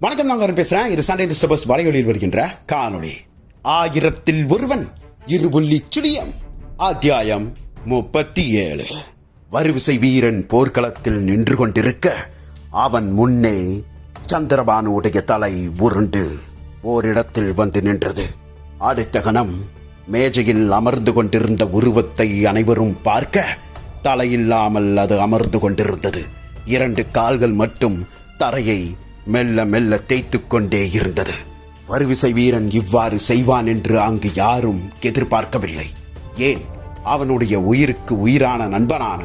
வணக்கம் நாங்கள் பேசுறேன். இது சண்டே டிஸ்டர்பஸ் வலையொலியில் வருகின்ற காணொளி. ஆயிரத்தில் ஒருவன் இருபுள்ளி சுழியம். அத்தியாயம் முப்பத்தி ஏழு வரிவிசை வீரன் போர்க்களத்தில் நின்று கொண்டிருக்க அவன் முன்னே சந்திரபானுடைய தலை உருண்டு ஓரிடத்தில் வந்து நின்றது. அடுத்த கணம் மேஜையில் அமர்ந்து கொண்டிருந்த உருவத்தை அனைவரும் பார்க்க தலையில்லாமல் அது அமர்ந்து கொண்டிருந்தது. இரண்டு கால்கள் மட்டும் தரையை மெல்ல மெல்ல தேய்த்துக் கொண்டே இருந்தது. வருவிசை வீரன் இவ்வாறு செய்வான் என்று அங்கு யாரும் எதிர்பார்க்கவில்லை. ஏன்? அவனுடைய உயிருக்கு உயிரான நண்பனான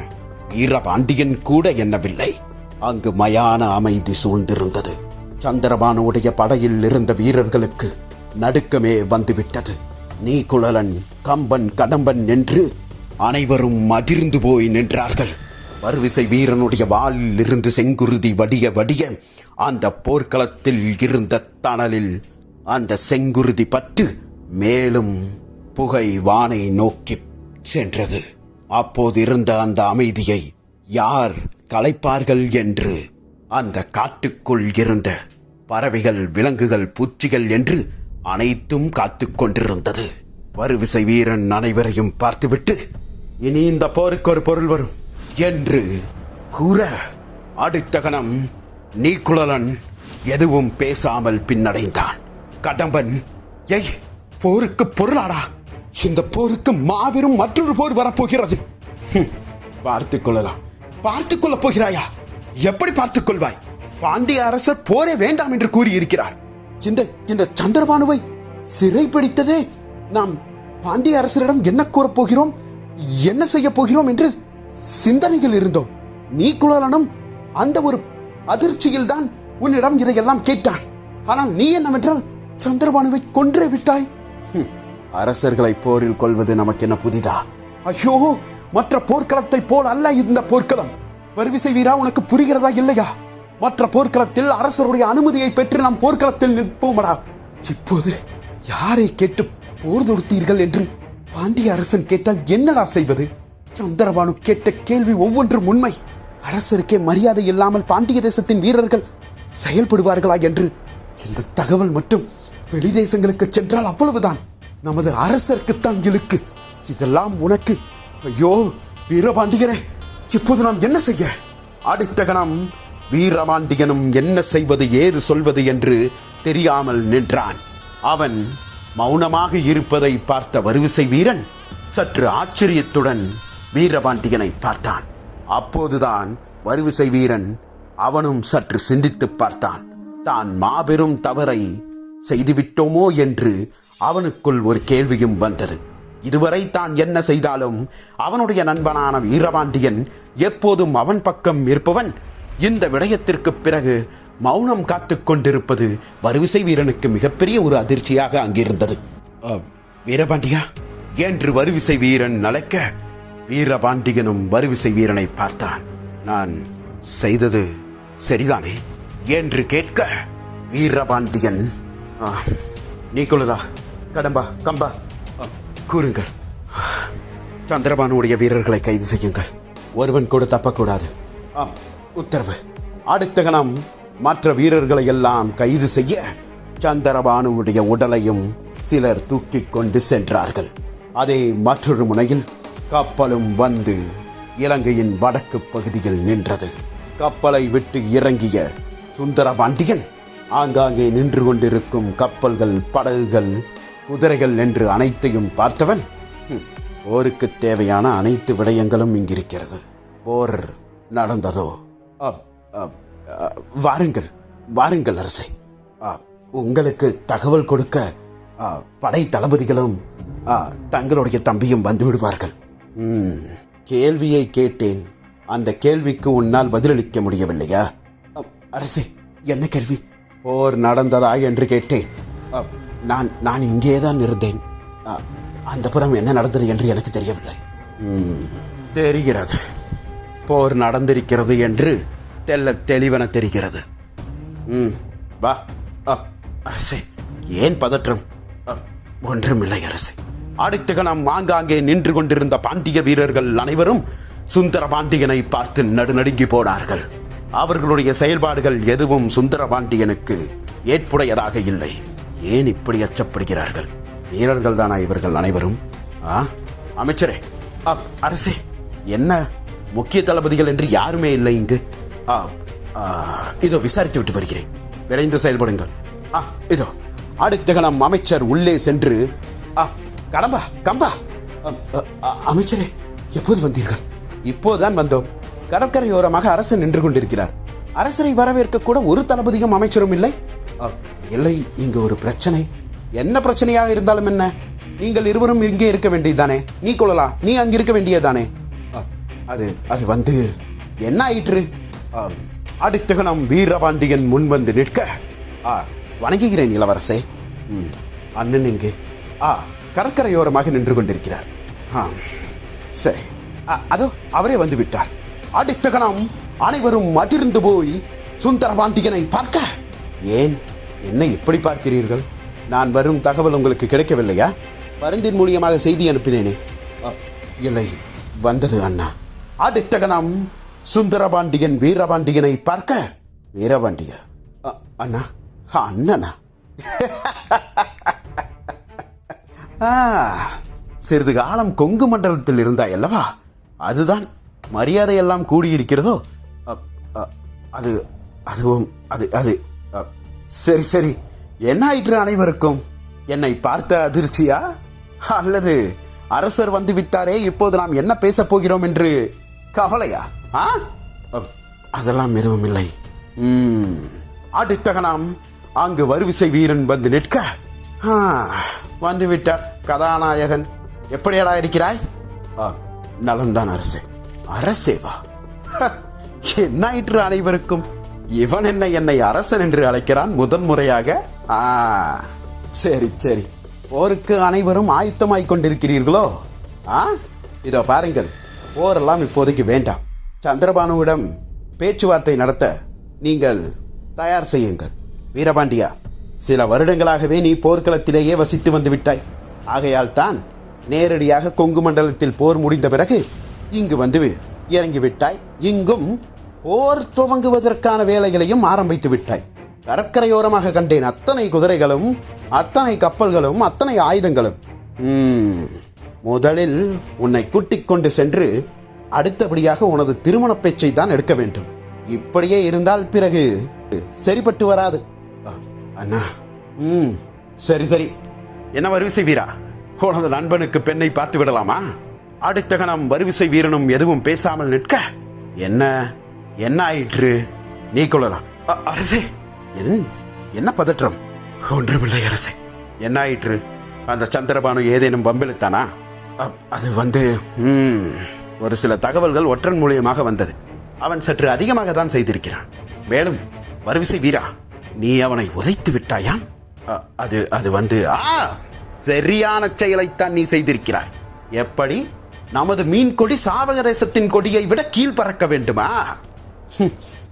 வீரபாண்டியன் கூட எண்ணவில்லை. அங்கு மயான அமைதி சூழ்ந்திருந்தது. சந்திரபானுடைய படையில் இருந்த வீரர்களுக்கு நடுக்கமே வந்துவிட்டது. நீ குழலன் கம்பன் கடம்பன் என்று அனைவரும் அதிர்ந்து போய் நின்றார்கள். வருவிசை வீரனுடைய வாலில் இருந்து செங்குருதி வடிய வடிய அந்த போர்க்களத்தில் இருந்த தணலில் அந்த செங்குருதி பட்டு மேலும் புகை வானை நோக்கி சென்றது. அப்போது இருந்த அந்த அமைதியை யார் கலைப்பார்கள் என்று அந்த காட்டுக்குள் இருந்த பறவைகள் விலங்குகள் பூச்சிகள் என்று அனைத்தும் காத்துக்கொண்டிருந்தது வருவிசை வீரன் அனைவரையும் பார்த்துவிட்டு இனி இந்த போருக்கு ஒரு பொருள் வரும் என்று கூற அடுத்த கணம் நீக்குழலன் எதுவும் பேசாமல் பின்னடைந்தான். கடம்பன் ஏய் போருக்கு பொருளாடா. இந்த போருக்கு மாபெரும் மற்றொரு போர் வரப்போகிறது. ஹம், பார்த்துக் கொள்ளலாம். பார்த்துக் கொள்ளப் போகிறாயா? எப்படி பார்த்துக் கொள்வாய்? பாண்டிய அரசர் போரே வேண்டாம் என்று கூறியிருக்கிறார். இந்த இந்த சந்திரபானுவை சிறைப்பிடித்ததே நாம் பாண்டிய அரசரிடம் என்ன கூறப் போகிறோம்? என்ன செய்ய போகிறோம் என்று சிந்தனைகள் இருந்தோம். நீ குழலனும் அந்த ஒரு அதிர்ச்சியில் தான் உன்னிடம் இதையெல்லாம் கேட்டான். ஆனால் நீ என்னவென்றால் சந்திரபானுவை கொன்றே விட்டாய். அரசர்களை போரில் கொள்வது நமக்கு என்ன புதிதா? ஐயோ மற்ற போர்க்களத்தை போல் அல்ல இந்த போர்க்களம். வருவிசை வீரா உனக்கு புரிகிறதா இல்லையா? மற்ற போர்க்களத்தில் அரசருடைய அனுமதியை பெற்று நாம் போர்க்களத்தில் நிற்போமடா? இப்போது யாரை கேட்டு போர் தொடுத்தீர்கள் என்று பாண்டிய அரசன் கேட்டால் என்னடா செய்வது? சந்திரபானு கேட்ட கேள்வி ஒவ்வொன்றும் உண்மை. அரசருக்கே மரியாதை இல்லாமல் பாண்டிய தேசத்தின் வீரர்கள் செயல்படுவார்களா என்று இந்த தகவல் மட்டும் வெளி தேசங்களுக்கு சென்றால் அவ்வளவுதான். நமது அரசருக்குத்தான் இழுக்கு. இதெல்லாம் உனக்கு. ஐயோ வீரபாண்டியனே இப்போது நாம் என்ன செய்ய? அடுத்த கணம் வீரபாண்டியனும் என்ன செய்வது ஏது சொல்வது என்று தெரியாமல் நின்றான். அவன் மௌனமாக இருப்பதை பார்த்த வருவிசை வீரன் சற்று ஆச்சரியத்துடன் வீரபாண்டியனை பார்த்தான். அப்போதுதான் வருவிசை வீரன் அவனும் சற்று சிந்தித்துப் பார்த்தான். தான் மாபெரும் தவறை செய்துவிட்டோமோ என்று அவனுக்குள் ஒரு கேள்வியும் வந்தது. இதுவரை தான் என்ன செய்தாலும் அவனுடைய நண்பனான வீரபாண்டியன் எப்போதும் அவன் பக்கம் இருப்பவன். இந்த விடயத்திற்கு பிறகு மௌனம் காத்துக் கொண்டிருப்பது வருவிசை வீரனுக்கு மிகப்பெரிய ஒரு அதிர்ச்சியாக அங்கிருந்தது. "அ, வீரபாண்டியா என்று வருவிசை வீரன் நலைக்க வீரபாண்டியனும் வருவிசை வீரனை பார்த்தான். நான் செய்தது சரிதானே? என்று கேட்க வீரபாண்டியன் "ஆ, நீ கொள்ளுதா கடம்பா கம்பா கூறுங்கள். சந்திரபானுடைய வீரர்களை கைது செய்யுங்கள். ஒருவன் கூட தப்பக்கூடாது. ஆம் உத்தரவு. அடுத்த கணம் மற்ற வீரர்களை எல்லாம் கைது செய்ய சந்திரபானுடைய உடலையும் சிலர் தூக்கி கொண்டு சென்றார்கள். அதே மற்றொரு முனையில் கப்பலும் வந்து இலங்கையின் வடக்கு பகுதியில் நின்றது. கப்பலை விட்டு இறங்கிய சுந்தரபாண்டியன் ஆங்காங்கே நின்று கொண்டிருக்கும் கப்பல்கள் படகுகள் குதிரைகள் என்று அனைத்தையும் பார்த்தவன் போருக்கு தேவையான அனைத்து விடயங்களும் இங்கிருக்கிறது. போர் நடந்ததோ? அப், அப், வாருங்கள் வாருங்கள் அரசே. உங்களுக்கு தகவல் கொடுக்க படை தளபதிகளும் தங்களுடைய தம்பியும் வந்து விடுவார்கள். கேள்வியை கேட்டேன். அந்த கேள்விக்கு உன்னால் பதிலளிக்க முடியவில்லையா? அரசே என்ன கேள்வி? போர் நடந்ததா என்று கேட்டேன். அ, நான் நான் இங்கேதான் இருந்தேன். அந்த புறம் என்ன நடந்தது என்று எனக்கு தெரியவில்லை. ம், தெரிகிறது. போர் நடந்திருக்கிறது என்று தெல்ல தெளிவென தெரிகிறது. ம் வா. அரசே ஏன் பதற்றம்? ஒன்றும் ஒன்றுமில்லை அரசே. அடுத்த கணம் ஆங்காங்கே நின்று கொண்டிருந்த பாண்டிய வீரர்கள் அனைவரும் சுந்தர பாண்டியனை பார்த்து நடுநடுங்கி போனார்கள். அவர்களுடைய செயல்பாடுகள் எதுவும் சுந்தர பாண்டியனுக்கு ஏற்புடையதாக இல்லை. ஏன் இப்படி அச்சப்படுகிறார்கள்? வீரர்கள் தானா இவர்கள் அனைவரும்? ஆ? அமைச்சரே அரசே என்ன? முக்கிய தளபதிகள் என்று யாருமே இல்லை இங்கு. இதோ விசாரித்து விட்டு வருகிறேன். விரைந்து செயல்படுங்கள். ஆ இதோ அடுத்த கணம் அமைச்சர் உள்ளே சென்று ஆ கடம்பா கம்பா. அமைச்சரே எப்போது வந்தீர்கள்? இப்போதுதான் வந்தோம். கடற்கரையோரமாக அரசர் நின்று கொண்டிருக்கிறார். அரசரை வரவேற்க கூட ஒரு தளபதியும் அமைச்சரும் இல்லை. இல்லை இங்கு ஒரு பிரச்சனை. என்ன பிரச்சனையாக இருந்தாலும் என்ன? நீங்கள் இருவரும் இங்கே இருக்க வேண்டியதுதானே? நீ கொள்ளலாம் நீ அங்க இருக்க வேண்டியதுதானே? அ, அது அது வந்து என்ன ஆயிற்று? அ, அடுத்த கணம் வீரபாண்டியன் முன் வந்து நிற்க. ஆ வணங்குகிறேன் இளவரசே. அண்ணன் எங்கே? ஆ கடற்கரையோரமாக நின்று கொண்டிருக்கிறார். ஆ சரி. அதோ அவரே வந்து விட்டார். அடுத்த கணம் அனைவரும் அதிர்ந்து போய் சுந்தரபாண்டியனை பார்க்க. ஏன்? என்ன இப்படி பார்க்கிறீர்கள்? நான் வரும் தகவல் உங்களுக்கு கிடைக்கவில்லையா? பருந்தின் மூலியமாக செய்தி அனுப்பினேனே. இல்லை வந்தது அண்ணா. அடுத்த கணம் சுந்தரபாண்டியன் வீரபாண்டியனை பார்க்க. வீரபாண்டிய? அ, அண்ணா அண்ணனா? ஆ, சிறிது காலம் கொங்கு மண்டலத்தில் இருந்தாய் அல்லவா? அதுதான் மரியாதை எல்லாம் கூடியிருக்கிறதோ? அ, அது அதுவும் அது அது சரி சரி. என்ன ஆயிற்று அனைவருக்கும்? என்னை பார்த்த அதிர்ச்சியா? அல்லது அரசர் வந்து விட்டாரே இப்போது நாம் என்ன பேசப் போகிறோம் என்று கவலையா? ஆ? அதெல்லாம் எதுவும் இல்லை. ம், நாம் அங்கு வருவிசை வீரன் வந்து நிற்க. வந்துவிட்டார் கதாநாயகன். எப்படியடா இருக்கிறாய்? ஆ, நலம்தான் அரசே. அரசேவா? ஹ, என்ன ஆயிற்று அனைவருக்கும்? இவன் என்ன என்னை அரசன் என்று அழைக்கிறான் முதன் முறையாக. ஆ சரி சரி. போருக்கு அனைவரும் ஆயத்தமாய் கொண்டிருக்கிறீர்களோ? ஆ இதோ பாருங்கள். போரெல்லாம் இப்போதைக்கு வேண்டாம். சந்திரபானுவிடம் பேச்சுவார்த்தை நடத்த நீங்கள் தயார் செய்யுங்கள். வீரபாண்டியா சில வருடங்களாகவே நீ போர்க்களத்திலேயே வசித்து வந்து விட்டாய். ஆகையால் தான் நேரடியாக கொங்கு மண்டலத்தில் போர் முடிந்த பிறகு இங்கு வந்து இறங்கிவிட்டாய் இங்கும் போர் துவங்குவதற்கான வேலைகளையும் ஆரம்பித்து விட்டாய். கடற்கரையோரமாக கண்டேன் அத்தனை குதிரைகளும் அத்தனை கப்பல்களும் அத்தனை ஆயுதங்களும். முதலில் உன்னை கூட்டிக் கொண்டு சென்று அடுத்தபடியாக உனது திருமண பேச்சை தான் எடுக்க வேண்டும். இப்படியே இருந்தால் பிறகு சரிப்பட்டு வராது. அண்ணா. ம் சரி சரி. என்ன வருவிசை வீரா? உனது நண்பனுக்கு பெண்ணை பார்த்து விடலாமா? அடுத்த கணம் வருவிசை வீரனும் எதுவும் பேசாமல் நிற்க? என்ன என்ன ஆயிற்று? நீ கொள்ளலாம். அரசே என் என்ன பதற்றம்? ஒன்றுமில்லை அரசே. என்ன ஆயிற்று? அந்த சந்திரபானு ஏதேனும் வம்பிழுத்தானா? அது வந்து ஒரு சில தகவல்கள் ஒற்றன் மூலியமாக வந்தது. அவன் சற்று அதிகமாக தான் செய்திருக்கிறான். மேலும் வருவிசை வீரா நீ அவனை உதைத்து விட்டாயாம் அ- அது அது வந்து ஆ சரியான செயலைத்தான் நீ செய்திருக்கிறாய். எப்படி? நமது மீன் கொடி சாவக தேசத்தின் கொடியை விட கீழ் பறக்க வேண்டுமா?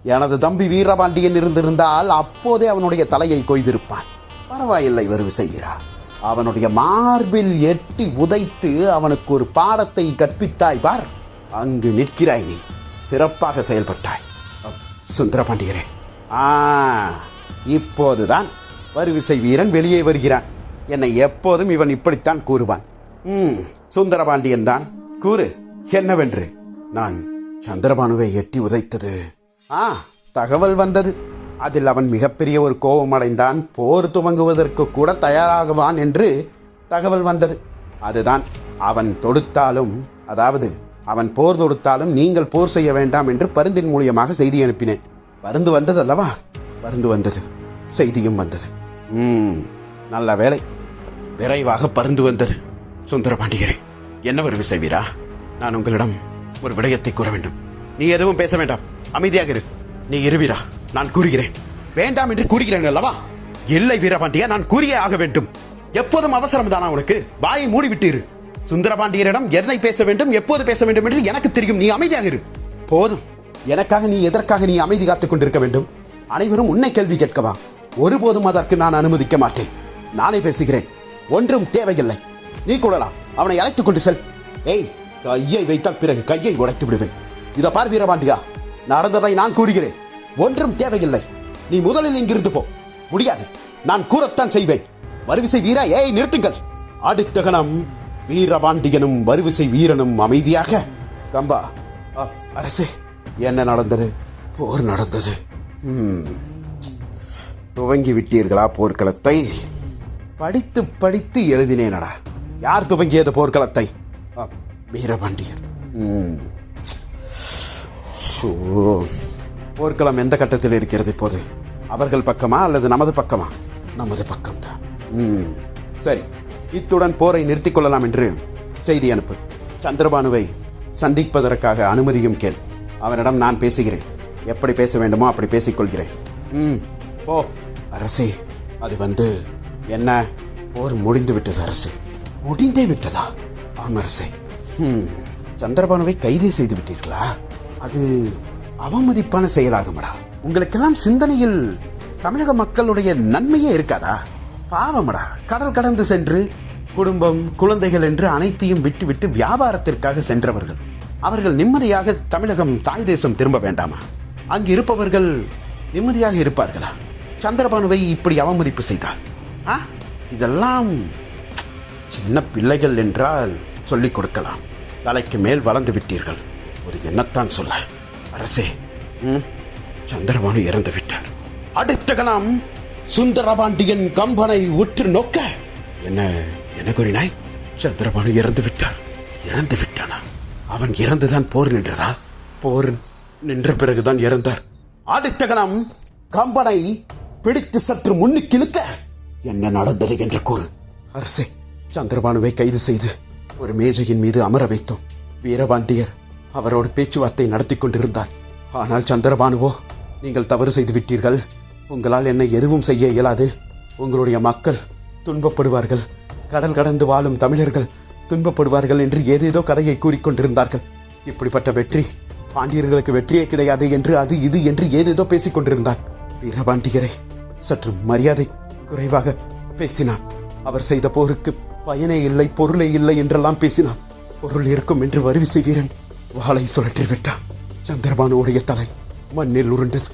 எனது தம்பி வீரபாண்டியன் இருந்திருந்தால் அப்போதே அவனுடைய தலையை கொய்திருப்பான். பரவாயில்லை வருவு செய்கிறார் அவனுடைய மார்பில் எட்டி உதைத்து அவனுக்கு ஒரு பாடத்தை கற்பித்தாய் பார். அங்கு நிற்கிறாய் நீ. சிறப்பாக செயல்பட்டாய். அப், சுந்தரபாண்டியரே. ஆ இப்போதுதான் வருவிசை வீரன் வெளியே வருகிறான். என்னை எப்போதும் இவன் இப்படித்தான் கூறுவான். ம் சுந்தரபாண்டியன் தான். கூறு என்னவென்று? நான் சந்திரபானுவை எட்டி உதைத்தது. ஆ தகவல் வந்தது. அதில் அவன் மிகப்பெரிய ஒரு கோபம் அடைந்தான். போர் துவங்குவதற்கு கூட தயாராகுவான் என்று தகவல் வந்தது. அதுதான் அவன் தொடுத்தாலும் அதாவது அவன் போர் தொடுத்தாலும் நீங்கள் போர் செய்ய வேண்டாம் என்று பருந்தின் மூலியமாக செய்தி அனுப்பினேன். பருந்து வந்தது அல்லவா பருந்து வந்தது. செய்தியும் வந்தது. ம் நல்ல வேலை விரைவாக பருந்து வந்தது. சுந்தரபாண்டியரே என்ன ஒரு விசை வீரா? நான் உங்களிடம் ஒரு விடயத்தை கூற வேண்டும். நீ எதுவும் பேச வேண்டாம். அமைதியாக இரு. நீ இரு வீரா நான் கூறுகிறேன். வேண்டாம் என்று கூறுகிறேன் அல்லவா? இல்லை வீரபாண்டியா நான் கூறியே ஆக வேண்டும். எப்போதும் அவசரம் தானா உனக்கு? வாயை மூடிவிட்டு இரு சுந்தரபாண்டியரிடம் எதனை பேச வேண்டும் எப்போது பேச வேண்டும் என்று எனக்கு தெரியும். நீ அமைதியாக இரு. போதும். எனக்காக நீ எதற்காக நீ அமைதி காத்துக் கொண்டிருக்க வேண்டும்? அனைவரும் உன்னை கேள்வி கேட்கவா? ஒருபோதும் அதற்கு நான் அனுமதிக்க மாட்டேன். நானே பேசுகிறேன். ஒன்றும் தேவையில்லை. நீ கூடலாம் அவனை அழைத்துக் கொண்டு செல். ஏய் கையை வைத்தால் பிறகு கையை உடைத்து விடுவேன். இதை பார் வீரபாண்டியா. நடந்ததை நான் கூறுகிறேன். ஒன்றும் தேவையில்லை. நீ முதலில் இங்கிருந்து போ. முடியாது. நான் கூறத்தான் செய்வேன். வருவிசை வீரா ஏய் நிறுத்துங்கள். அடுத்த கணம் வீரபாண்டியனும் வருவிசை வீரனும் அமைதியாக கம்பா அரசு அரசே என்ன நடந்தது? போர் நடந்தது. ம். துவங்கி விட்டீர்களா போர்க்களத்தை? படித்து படித்து எழுதினேனடா. யார் துவங்கியது போர்க்களத்தை? வீரபாண்டியர் ம். போர்க்களம் எந்த கட்டத்தில் இருக்கிறது இப்போது? அவர்கள் பக்கமா அல்லது நமது பக்கமா? நமது பக்கம்தான். ம். சரி இத்துடன் போரை நிறுத்திக் கொள்ளலாம் என்று செய்தி அனுப்பு. சந்திரபானுவை சந்திப்பதற்காக அனுமதியும் கேள். அவனிடம் நான் பேசுகிறேன். எப்படி பேச வேண்டுமோ அப்படி பேசிக்கொள்கிறேன் ம் போ. அரசே அது வந்து என்ன? போர் முடிந்து விட்டது அரசு. முடிந்தே விட்டதா? ஆம் அரசே. ம் சந்திரபானுவை கைது செய்து விட்டீர்களா? அது அவமதிப்பான செயலாகுமடா. உங்களுக்கெல்லாம் சிந்தனையில் தமிழக மக்களுடைய நன்மையே இருக்காதா? பாவமடா. கடல் கடந்து சென்று குடும்பம் குழந்தைகள் என்று அனைத்தையும் விட்டுவிட்டு வியாபாரத்திற்காக சென்றவர்கள். அவர்கள் நிம்மதியாக தமிழகம் தாய் தேசம் திரும்ப வேண்டாமா? அங்கு இருப்பவர்கள் நிம்மதியாக இருப்பார்களா? சந்திரபானுவை இப்படி அவமதிப்பு செய்தால் ஆ? இதெல்லாம் சின்ன பிள்ளைகள் என்றால் சொல்லிக் கொடுக்கலாம். தலைக்கு மேல் வளர்ந்து விட்டீர்கள். ஒரு என்னத்தான் சொல்ல. அரசே சந்திரபானு இறந்து விட்டார். அடுத்த கணம் சுந்தரபாண்டியன் கம்பனை உற்று நோக்க என்ன என்ன கூறினாய்? சந்திரபானு இறந்து விட்டார். இறந்து விட்டானா? அவன் இறந்துதான் போர் நின்றதா? போர் நின்ற பிறகுதான் இறந்தார். அடுத்த கணம் கம்பனை பிடித்து சற்று முன்னுக்கு இழுக்க என்ன நடந்தது என்று கூறு. அரசே சந்திரபானுவை கைது செய்து ஒரு மேஜையின் மீது அமர வைத்தோம். வீரபாண்டியர் அவரோடு பேச்சுவார்த்தை நடத்தி கொண்டிருந்தார். ஆனால் சந்திரபானுவோ நீங்கள் தவறு செய்து விட்டீர்கள். உங்களால் என்னை எதுவும் செய்ய இயலாது. உங்களுடைய மக்கள் துன்பப்படுவார்கள். கடல் கடந்து வாழும் தமிழர்கள் துன்பப்படுவார்கள் என்று ஏதேதோ கதையை கூறிக்கொண்டிருந்தார்கள் இப்படிப்பட்ட வெற்றி பாண்டியர்களுக்கு வெற்றியே கிடையாது என்று அது இது என்று ஏதேதோ பேசிக்கொண்டிருந்தார் வீரபாண்டியரை சற்று மரியாதை குறைவாக பேசினான். அவர் செய்த போருக்கு பயனே இல்லை பொருளே இல்லை என்றெல்லாம் பேசினான். பொருள் இருக்கும் என்று வருவிசை வீரன் வாளை சுழற்றி விட்டான் சந்திரபானுடைய தலை மண்ணில் உருண்டது.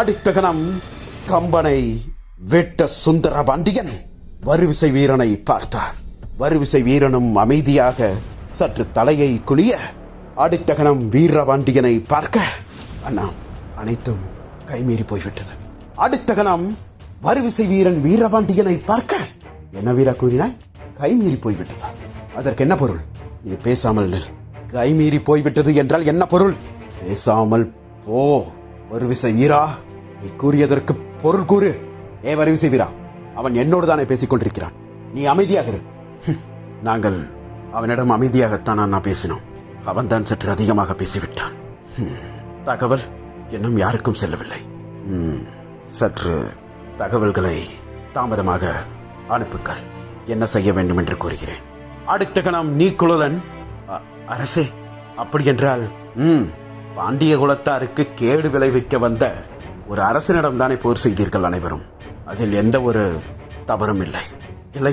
அடுத்த கணம் கம்பனை வெட்ட சுந்தர பாண்டியன் வருவிசை வீரனை பார்த்தார். வருவிசை வீரனும் அமைதியாக சற்று தலையை குனிய அடுத்த கணம் வீரபாண்டியனை பார்க்க அண்ணா அனைத்தும் கைமீறி போய்விட்டது. அடுத்த கணம் வருவிசை வீரன் வீரபாண்டியனை பார்க்க. என்ன வீரா கூறினாய்? கைமீறி போய்விட்டதா? அதற்கு என்ன பொருள்? நீ பேசாமல் நில். கைமீறி போய்விட்டது என்றால் என்ன பொருள்? பேசாமல் போ வருவிசை வீரா. நீ கூறியதற்கு பொருள் கூறு. ஏ வருவிசை வீரா அவன் என்னோடு தானே பேசிக் கொண்டிருக்கிறான். நீ அமைதியாக இரு. நாங்கள் அவனிடம் அமைதியாகத்தான் நான் பேசினோம். அவன்தான் சற்று அதிகமாக பேசிவிட்டான். தகவல் இன்னும் யாருக்கும் செல்லவில்லை. ஹம், சற்று தகவல்களை தாமதமாக அனுப்புங்கள். என்ன செய்ய வேண்டும் என்று கூறுகிறேன். அடுத்த கணம் நீ குழலன். அரசே அப்படி என்றால் ம் பாண்டிய குலத்தாருக்கு கேடு விளைவிக்க வந்த ஒரு அரசனிடம் தானே போர் செய்தீர்கள் அனைவரும். அதில் எந்த ஒரு தவறும் இல்லை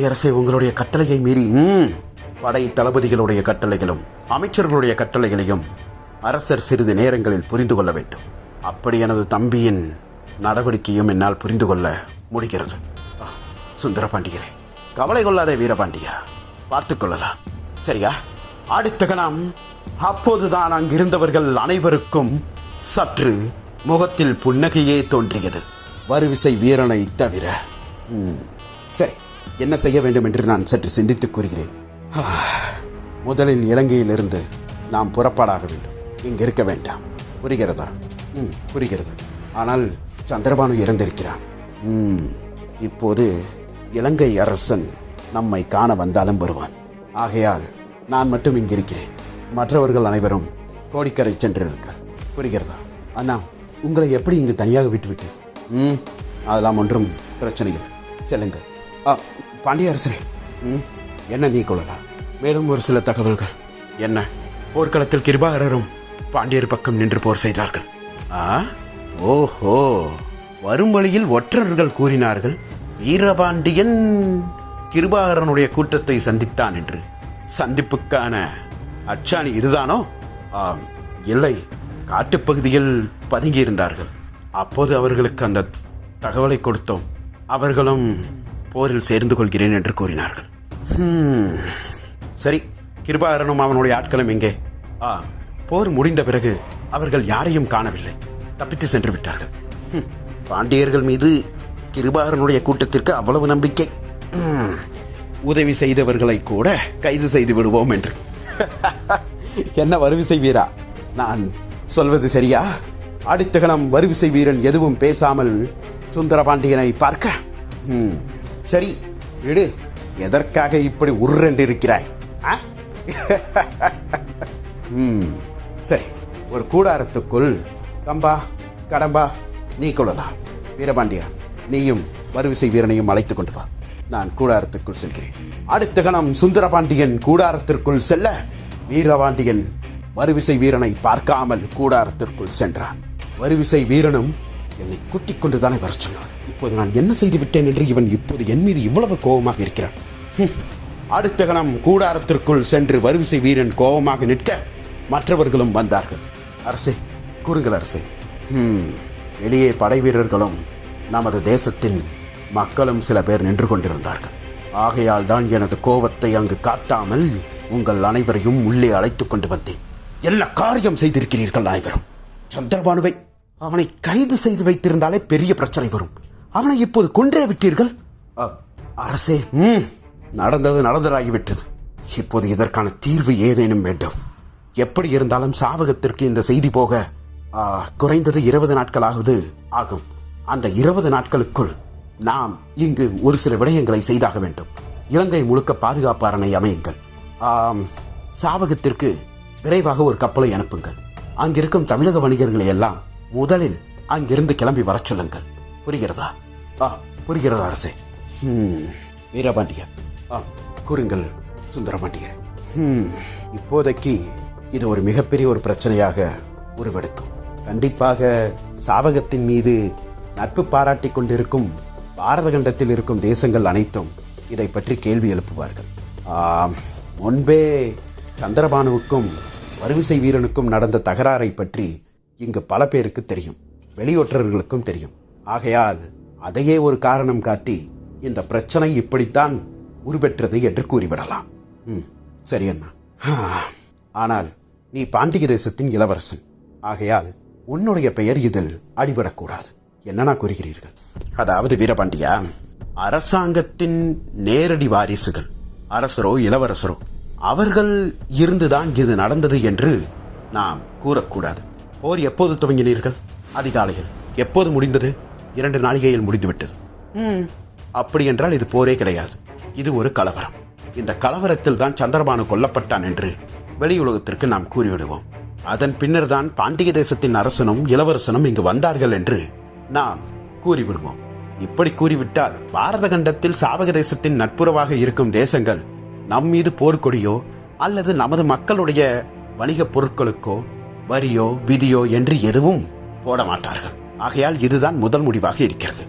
அரசே உங்களுடைய கட்டளையை மீறி ம் படை தளபதிகளுடைய கட்டளைகளும் அமைச்சர்களுடைய கட்டளைகளையும் அரசர் சிறிது நேரங்களில் புரிந்து கொள்ள வேண்டும். அப்படி எனது தம்பியின் நடவடிக்கையும் என்னால் புரிந்து கொள்ள முடிகிறது. சுந்தர பாண்டியரே கவலை கொள்ளாதே வீரபாண்டியா பார்த்துக்கொள்ளலாம் சரியா? அடுத்த கணம் அப்போதுதான் அங்கிருந்தவர்கள் அனைவருக்கும் சற்று முகத்தில் புன்னகையே தோன்றியது. வருவிசை வீரனை தவிர ம், சரி என்ன செய்ய வேண்டும் என்று நான் சற்று சிந்தித்துக் கூறுகிறேன். முதலில் இலங்கையிலிருந்து நாம் புறப்பாடாக வேண்டும். இங்கு இருக்க வேண்டாம். புரிகிறதா? ம் புரிகிறது. ஆனால் சந்திரபானு இறந்திருக்கிறான். ம் இப்போது இலங்கை அரசன் நம்மை காண வந்தாலும் வருவான். ஆகையால் நான் மட்டும் இங்கிருக்கிறேன். மற்றவர்கள் அனைவரும் கோடிக்கரை சென்றிருங்கள் புரிகிறதா? அண்ணா உங்களை எப்படி இங்கு தனியாக விட்டுவிட்டு? ம் அதெல்லாம் ஒன்றும் பிரச்சனை இல்லை. செல்லுங்கள். ஆ பாண்டிய அரசரே ம் என்ன நீ கொள்ளலாம்? மேலும் ஒரு சில தகவல்கள். என்ன? போர்க்களத்தில் கிருபாகரரும் பாண்டியர் பக்கம் நின்று போர் செய்தார்கள். ஆ? ஓஹோ வரும் வழியில் ஒற்றர்கள் கூறினார்கள் வீரபாண்டியன் கிருபாகரனுடைய கூட்டத்தை சந்தித்தான் என்று. சந்திப்புக்கான அச்சாணி இதுதானோ? ஆம் இல்லை காட்டுப்பகுதியில் பதுங்கியிருந்தார்கள். அப்போது அவர்களுக்கு அந்த தகவலை கொடுத்தோம். அவர்களும் போரில் சேர்ந்து கொள்கிறேன் என்று கூறினார்கள். சரி கிருபாகரனும் அவனுடைய ஆட்களும் எங்கே? ஆ போர் முடிந்த பிறகு அவர்கள் யாரையும் காணவில்லை. தப்பித்து சென்று விட்டார்கள். பாண்டியர்கள் மீது கிருபாகரனுடைய கூட்டத்திற்கு அவ்வளவு நம்பிக்கை. உதவி செய்தவர்களை கூட கைது செய்து விடுவோம் என்று. என்ன வருவிசை வீரா நான் சொல்வது சரியா? அடுத்த கணம் வருவிசை வீரன் எதுவும் பேசாமல் சுந்தரபாண்டியனை பார்க்க. ம், சரி விடு. எதற்காக இப்படி உருண்டு இருக்கிறாய் ஆ? ம், சரி ஒரு கூடாரத்துக்குள் கம்பா கடம்பா நீ கொள்ளலாம் வீரபாண்டியா நீயும் வருவிசை வீரனையும் அழைத்துக் கொண்டு வா. நான் கூடாரத்துக்குள் செல்கிறேன். அடுத்த கணம் சுந்தரபாண்டியன் கூடாரத்திற்குள் செல்ல வீரபாண்டியன் வருவிசை வீரனை பார்க்காமல் கூடாரத்திற்குள் சென்றான். வருவிசை வீரனும் என்னை கூட்டிக் கொண்டுதானே வர சொன்னான். இப்போது நான் என்ன செய்து விட்டேன் என்று இவன் இப்போது என் மீது இவ்வளவு கோபமாக இருக்கிறான். அடுத்த கணம் கூடாரத்திற்குள் சென்று வருவிசை வீரன் கோபமாக நிற்க மற்றவர்களும் வந்தார்கள். அரசே கூறுங்கள் அரசே. வெளியே படை வீரர்களும் நமது தேசத்தின் மக்களும் சில பேர் நின்று கொண்டிருந்தார்கள். ஆகையால் தான் எனது கோபத்தை அங்கு காட்டாமல் உங்கள் அனைவரையும் உள்ளே அழைத்துக் கொண்டு வந்தேன். என்ன காரியம் செய்திருக்கிறீர்கள் அனைவரும். சந்திரபானுவை அவனை கைது செய்து வைத்திருந்தாலே பெரிய பிரச்சனை வரும். அவனை இப்போது கொன்றே விட்டீர்கள்? அரசே ம் நடந்தது நடந்ததாகிவிட்டது. இப்போது இதற்கான தீர்வு ஏதேனும் வேண்டும். எப்படி இருந்தாலும் சாவகத்திற்கு இந்த செய்தி போக குறைந்தது இருபது நாட்களாவது ஆகும். அந்த இருபது நாட்களுக்குள் நாம் இங்கு ஒரு சில விடயங்களை செய்தாக வேண்டும். இலங்கை முழுக்க பாதுகாப்பு அரணை அமையுங்கள். ஆம், சாவகத்திற்கு விரைவாக ஒரு கப்பலை அனுப்புங்கள். அங்கிருக்கும் தமிழக வணிகர்களை எல்லாம் முதலில் அங்கிருந்து கிளம்பி வரச் சொல்லுங்கள். புரிகிறதா? ஆ புரிகிறதா அரசே? ம், ஆ கூறுங்கள் சுந்தரபாண்டியர். ம், இப்போதைக்கு இது ஒரு மிகப்பெரிய ஒரு பிரச்சனையாக உருவெடுக்கும். கண்டிப்பாக சாவகத்தின் மீது நட்பு பாராட்டிக் கொண்டிருக்கும் பாரத கண்டத்தில் இருக்கும் தேசங்கள் அனைத்தும் இதை பற்றி கேள்வி எழுப்புவார்கள். ஆம், முன்பே சந்திரபானுவுக்கும் வருவிசை வீரனுக்கும் நடந்த தகராறை பற்றி இங்கு பல பேருக்கு தெரியும். வெளியொற்றர்களுக்கும் தெரியும். ஆகையால் அதையே ஒரு காரணம் காட்டி இந்த பிரச்சனை இப்படித்தான் உருபெற்றது என்று கூறிவிடலாம். ம், சரி அண்ணா. ஆனால் நீ பாண்டிய தேசத்தின் இளவரசன். ஆகையால் உன்னுடைய பெயர் இதில் அடிபடக்கூடாது. என்னன்னா கூறுகிறீர்கள்? அதாவது வீரபாண்டியா அரசாங்கத்தின் நேரடி வாரிசுகள் அரசரோ இளவரசரோ அவர்கள் இருந்துதான் இது நடந்தது என்று நாம் கூறக்கூடாது. போர் எப்போது துவங்கினீர்கள்? அதிகாலையில். எப்போது முடிந்தது? இரண்டு நாளிகையில் முடிந்துவிட்டது. ம், அப்படி என்றால் இது போரே கிடையாது. இது ஒரு கலவரம். இந்த கலவரத்தில் தான் சந்திரபானு கொல்லப்பட்டான் என்று வெளியுலகத்திற்கு நாம் கூறிவிடுவோம். அதன் பின்னர் தான் பாண்டிய தேசத்தின் அரசனும் இளவரசனும் இங்கு வந்தார்கள் என்று நாம் கூறிவிடுவோம். இப்படி கூறிவிட்டால் பாரத கண்டத்தில் சாவக தேசத்தின் நட்புறவாக இருக்கும் தேசங்கள் நம் மீது போர்க்கொடியோ அல்லது நமது மக்களுடைய வணிகப் பொருட்களுக்கோ வரியோ விதியோ என்று எதுவும் போட மாட்டார்கள் ஆகையால் இதுதான் முதல் முடிவாக இருக்கிறது.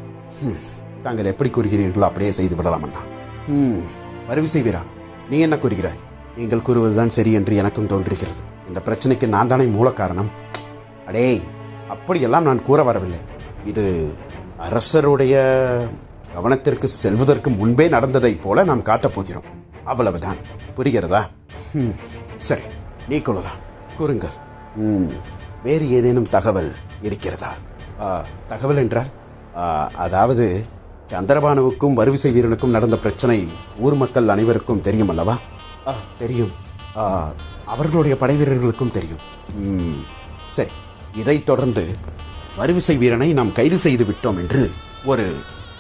தாங்கள் எப்படி கூறுகிறீர்களோ அப்படியே செய்து விடலாம் அண்ணா. ம், வருவிசை வீரா நீ என்ன கூறுகிறாய்? நீங்கள் கூறுவதுதான் சரி என்று எனக்கும் தோன்றுகிறது. இந்த பிரச்சனைக்கு நான் தானே மூல காரணம்? அடே அப்படியெல்லாம் நான் கூற வரவில்லை. இது அரசருடைய கவனத்திற்கு செல்வதற்கு முன்பே நடந்ததைப் போல நாம் காட்டப் போகிறோம். அவ்வளவுதான். புரிகிறதா? ம், சரி நீ கொள்ளலாம் கூறுங்கள். ம், வேறு ஏதேனும் தகவல் இருக்கிறதா? ஆ, தகவல் என்றால்? அதாவது சந்திரபானுவுக்கும் வருவிசை வீரனுக்கும் நடந்த பிரச்சனை ஊர் மக்கள் அனைவருக்கும் தெரியும் அல்லவா? தெரியும். ஆ, அவர்களுடைய படை வீரர்களுக்கும் தெரியும். ம், சரி. இதைத் தொடர்ந்து வரிவிசை வீரனை நாம் கைது செய்து விட்டோம் என்று ஒரு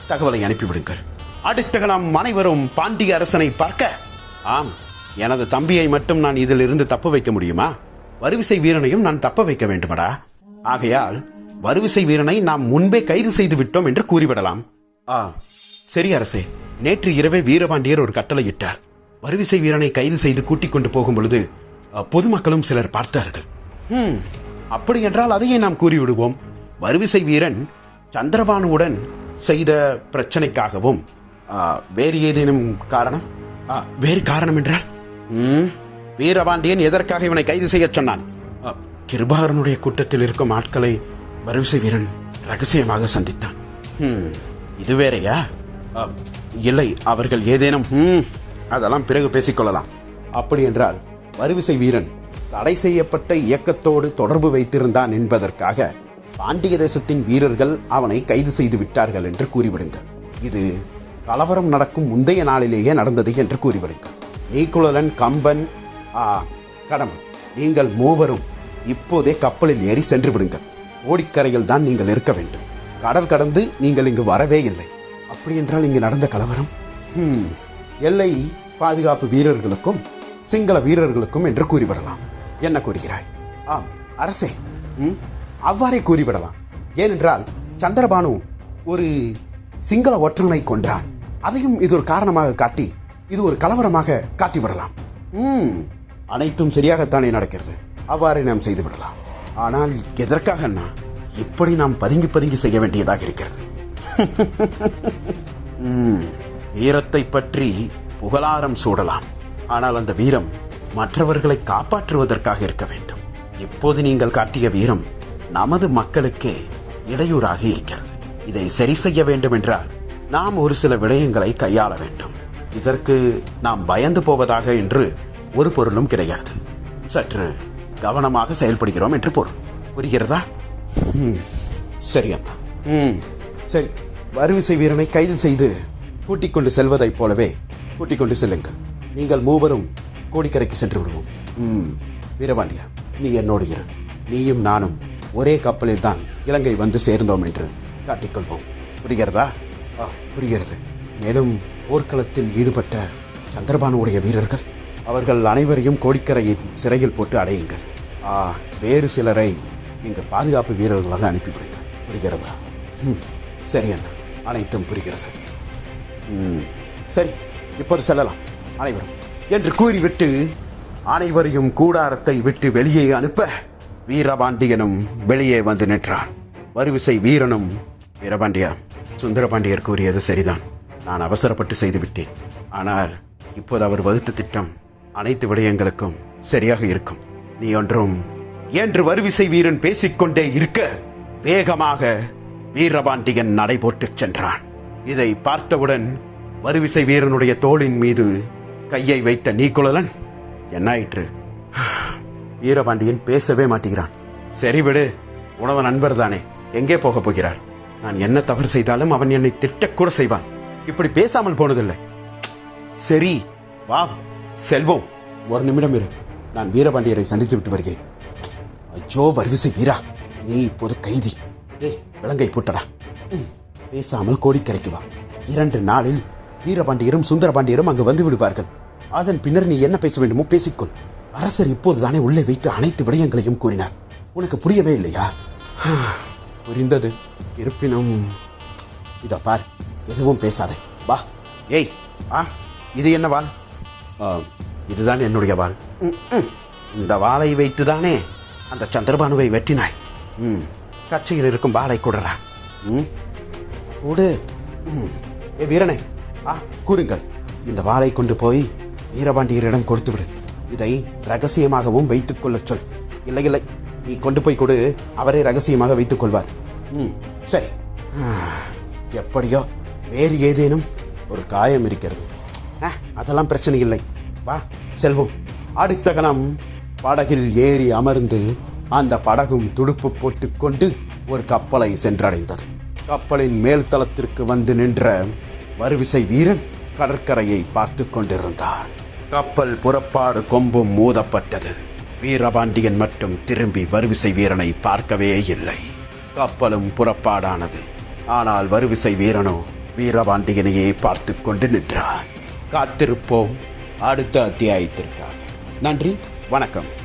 தகவலை அனுப்பிவிடுங்கள். அடுத்த நாம் அனைவரும் பாண்டிய அரசனை பார்க்க. ஆம் எனது தம்பியை மட்டும் நான் இதிலிருந்து தப்ப வைக்க முடியுமா? வருவிசை வீரனையும் நான் தப்ப வைக்க வேண்டுமடா? ஆகையால் வருவிசை வீரனை நாம் முன்பே கைது செய்து விட்டோம் என்று கூறிவிடலாம். ஆ சரி அரசே. நேற்று இரவே வீரபாண்டியர் ஒரு கட்டளையிட்டார். வருவிசை வீரனை கைது செய்து கூட்டிக் கொண்டு போகும் பொழுது பொதுமக்களும் சிலர் பார்த்தார்கள். ம் அப்படி என்றால் அதையே நாம் கூறிவிடுவோம். வருவிசை வீரன் சந்திரபானுவுடன் செய்த பிரச்சனைக்காகவும் வேறு ஏதேனும் காரணம்? ஆ, வேறு காரணம் என்றால்? ம், வீரபாண்டியன் எதற்காக இவனை கைது செய்யச் சொன்னான்? கிருபாகரனுடைய கூட்டத்தில் இருக்கும் ஆட்களை வருவிசை வீரன் ரகசியமாக சந்தித்தான். இது வேறையா? இல்லை அவர்கள் ஏதேனும் ம், அதெல்லாம் பிறகு பேசிக்கொள்ளலாம் அப்படி என்றால் வருவிசை வீரன் தடை செய்யப்பட்ட இயக்கத்தோடு தொடர்பு வைத்திருந்தான் என்பதற்காக பாண்டிய தேசத்தின் வீரர்கள் அவனை கைது செய்து விட்டார்கள் என்று கூறிவிடுங்கள். இது கலவரம் நடக்கும் முந்தைய நாளிலேயே நடந்தது என்று கூறிவிடுங்கள். நீக்குழலன் கம்பன் ஆ, கடம்பன் நீங்கள் மூவரும் இப்போதே கப்பலில் ஏறி சென்று விடுங்கள். ஓடிக்கரையில் தான் நீங்கள் இருக்க வேண்டும். கடல் கடந்து நீங்கள் இங்கு வரவே இல்லை. அப்படி என்றால் இங்கு நடந்த கலவரம்? எல்லை பாதுகாப்பு வீரர்களுக்கும் சிங்கள வீரர்களுக்கும் என்று கூறிவிடலாம். என்ன கூறுகிறாய்? ஆம் அரசே ம், அவ்வாறே கூறிவிடலாம். ஏனென்றால் சந்திரபானு ஒரு சிங்கள ஒற்றனை கொன்றான். அதையும் இது ஒரு காரணமாக காட்டி இது ஒரு கலவரமாக காட்டிவிடலாம். ம் அனைத்தும் சரியாகத்தானே நடக்கிறது. அவ்வாறே நாம் செய்து விடலாம் ஆனால் எதற்காக நான் இப்படி நாம் பதுங்கி பதுங்கி செய்ய வேண்டியதாக இருக்கிறது. ம், வீரத்தை பற்றி புகழாரம் சூடலாம். ஆனால் அந்த வீரம் மற்றவர்களை காப்பாற்றுவதற்காக இருக்க வேண்டும். இப்போது நீங்கள் காட்டிய வீரம் நமது மக்களுக்கே இடையூறாக இருக்கிறது. இதை சரி செய்ய வேண்டும் என்றால் நாம் ஒரு சில விடயங்களை கையாள வேண்டும். இதற்கு நாம் பயந்து போவதாக என்று ஒரு பொருளும் கிடையாது. சற்று கவனமாக செயல்படுகிறோம் என்று பொருள். புரிகிறதா? ம், சரி அம்மா ம். சரி. வரிவிசை வீரனை கைது செய்து கூட்டிக் கொண்டு செல்வதைப் போலவே கூட்டிக் கொண்டு செல்லுங்கள். நீங்கள் மூவரும் கோடிக்கரைக்கு சென்று விடுவோம் ம் வீரபாண்டியா நீ என்னோடு இரு. நீயும் நானும் ஒரே கப்பலில் தான் இலங்கை வந்து சேர்ந்தோம் என்று காட்டிக்கொள்வோம். புரிகிறதா? ஆ புரிகிறது. மேலும் போர்க்களத்தில் ஈடுபட்ட சந்திரபானுடைய வீரர்கள் அவர்கள் அனைவரையும் கோடிக்கரையின் சிறையில் போட்டு அடையுங்கள். ஆ வேறு சிலரை நீங்கள் பாதுகாப்பு வீரர்களாக அனுப்பிவிடுங்க புரிகிறதா? ம், சரி அண்ணா. அனைத்தும் புரிகிறது. ம், சரி இப்போது செல்லலாம். அனைவரும். என்று கூறிவிட்டு அனைவரையும் கூடாரத்தை விட்டு வெளியே அனுப்ப வீரபாண்டியனும் வெளியே வந்து நின்றான். வரிவிசை வீரனும் வீரபாண்டியா சுந்தரபாண்டியர் கூறியது சரிதான். நான் அவசரப்பட்டு செய்துவிட்டேன். ஆனால் இப்போது அவர் வகுத்த திட்டம் அனைத்து விடயங்களுக்கும் சரியாக இருக்கும். நீ ஒன்றும் என்று வரிவிசை வீரன் பேசிக்கொண்டே இருக்க வேகமாக வீரபாண்டியன் நடைபோட்டுச் சென்றான். இதை பார்த்தவுடன் வரிவிசை வீரனுடைய தோளின் மீது கையை வைத்த நீக்குழலன் என்னாயிற்று வீரபாண்டியன் பேசவே மாட்டேங்கிறான். சரி விடு உணவு நண்பர் தானே எங்கே போக போகிறார்? நான் என்ன தவறு செய்தாலும் அவன் என்னை திட்டக்கூட செய்வான். இப்படி பேசாமல் போனதில்லை. சரி வா செல்வோம். ஒரு நிமிடம் இரு நான் வீரபாண்டியரை சந்தித்து விட்டு வருகிறேன். ஐயோ வருவிசை வீரா நீ இப்போது கைதி. டேய் விலங்கை போட்டடா. பேசாமல் கோடிக்கரைக்கு வா. இரண்டு நாளில் வீரபாண்டியரும் சுந்தரபாண்டியரும் அங்கு வந்து விடுவார்கள். அதன் பின்னர் நீ என்ன பேச வேண்டுமோ பேசிக்கொள். அரசர் இப்போதுதானே உள்ளே வைத்து அனைத்து விடயங்களையும் கூறினார். உனக்கு புரியவே இல்லையா? புரிந்தது. இருப்பினும் இதோ பார் எதுவும் பேசாதே. வா. ஏய் ஆ இது என்ன வாள்? ஆ, இதுதான் என்னுடைய ம். இந்த வாளை வைத்துதானே அந்த சந்திரபானுவை வெட்டினாய். ம் கட்சியில் இருக்கும் வாளை கொடுறா. ம் கூடு. ஏ வீரனே ஆ கூறுங்கள். இந்த வாளை கொண்டு போய் வீரபாண்டியரிடம் கொடுத்து விடு இதை ரகசியமாகவும் வைத்துக் கொள்ள சொல். இல்லை இல்லை. நீ கொண்டு போய் கொடு. அவரே ரகசியமாக வைத்துக் கொள்வார். ம் சரி. எப்படியோ வேறு ஏதேனும் ஒரு காயம் இருக்கிறது. ஆ, அதெல்லாம் பிரச்சனை இல்லை. வா செல்வோம். அடுத்த கணம் படகில் ஏறி அமர்ந்து அந்த படகும் துடுப்பு போட்டுக்கொண்டு ஒரு கப்பலை சென்றடைந்தது. கப்பலின் மேல்தளத்திற்கு வந்து நின்ற வருவிசை வீரன் கடற்கரையை பார்த்து கொண்டிருந்தார் கப்பல் புறப்பாடு கொம்பும் மூதப்பட்டது. வீரபாண்டியன் மட்டும் திரும்பி வருவிசை வீரனை பார்க்கவே இல்லை. கப்பலும் புறப்பாடானது. ஆனால் வருவிசை வீரனோ வீரபாண்டியனையே பார்த்து கொண்டு நின்றான். காத்திருப்போம். அடுத்த அத்தியாயத்திற்காக. நன்றி. வணக்கம்.